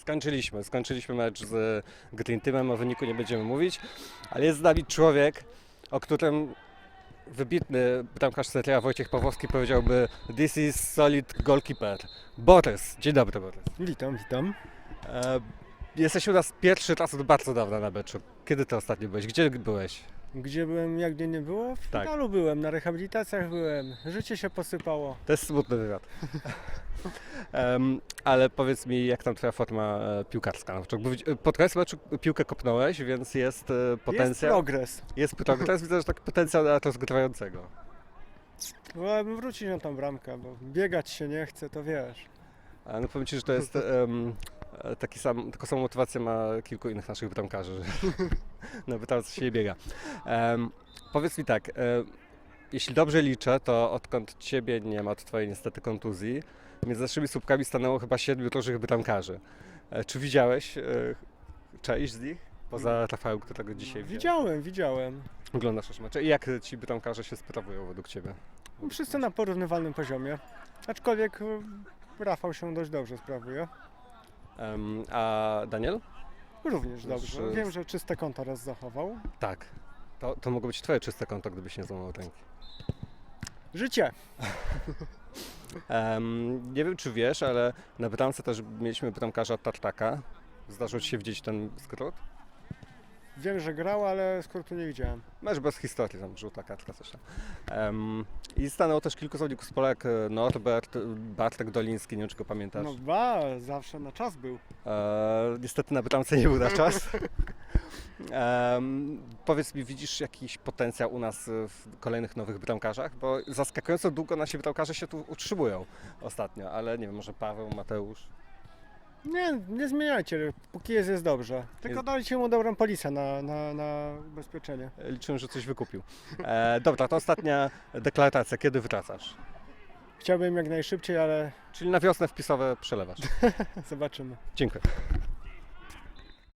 Skończyliśmy. Skończyliśmy mecz z Green Teamem, o wyniku nie będziemy mówić, ale jest z nami człowiek, o którym wybitny bramkarz Setria Wojciech Pawłowski powiedziałby This is solid goalkeeper. Borys. Dzień dobry, Borys. Witam, witam. E, jesteś u nas pierwszy raz od bardzo dawna na meczu. Kiedy ty ostatnio byłeś? Gdzie byłeś? Gdzie byłem, jak mnie nie było? W Tak. szpitalu byłem, na rehabilitacjach byłem. Życie się posypało. To jest smutny wywiad. Em, ale powiedz mi, jak tam twoja forma e, piłkarska? Na początku? Bo widz- Pod koniec meczu piłkę kopnąłeś, więc jest e, Jest potencjał. progres. Jest progres, widzę, że taki potencjał na rozgrywającego. Wolałbym wrócić na tą bramkę, bo biegać się nie chce, to wiesz. A no powiem Ci, że to jest em, e, taki sam, taką samą motywację ma kilku innych naszych bramkarzy, że na bramce się nie biega. Em, powiedz mi tak, e, jeśli dobrze liczę, to odkąd Ciebie nie ma, od Twojej niestety kontuzji, między naszymi słupkami stanęło chyba siedmiu różnych bramkarzy. E, czy widziałeś e, część z nich? Poza Rafałem, którego dzisiaj widziałem. Widziałem, widziałem. Oglądasz nasze mecze. I jak ci bramkarze się sprawują według Ciebie? Wszyscy na porównywalnym poziomie. Aczkolwiek y, Rafał się dość dobrze sprawuje. Em, a Daniel? Również dobrze. Już, y, Wiem, że czyste konto raz zachował. Tak. To, to mogło być Twoje czyste konto, gdybyś nie złamał ręki. Życie. Em, nie wiem, czy wiesz, ale na bramce też mieliśmy bramkarza Tartaka. Zdarzył Ci się widzieć ten skrót? Wiem, że grał, ale skrótu nie widziałem. Mecz bez historii, tam żółta kartka coś tam. Em, I stanęło też kilku zawodników z Polek, e, Norbert, e, Bartek Doliński, nie wiem, czy go pamiętasz. No ba, zawsze na czas był. E, niestety na bramce nie był na czas. Em, powiedz mi, widzisz jakiś potencjał u nas e, w kolejnych nowych bramkarzach? Bo zaskakująco długo nasi bramkarze się tu utrzymują ostatnio, ale nie wiem, może Paweł, Mateusz. Nie, nie zmieniajcie, póki jest, jest dobrze. Tylko Jest- dajcie mu dobrą polisę na, na, na ubezpieczenie. Liczyłem, że coś wykupił. E, dobra, to ostatnia deklaracja. Kiedy wracasz? Chciałbym jak najszybciej, ale Czyli na wiosnę wpisowe przelewasz. zobaczymy. Dziękuję.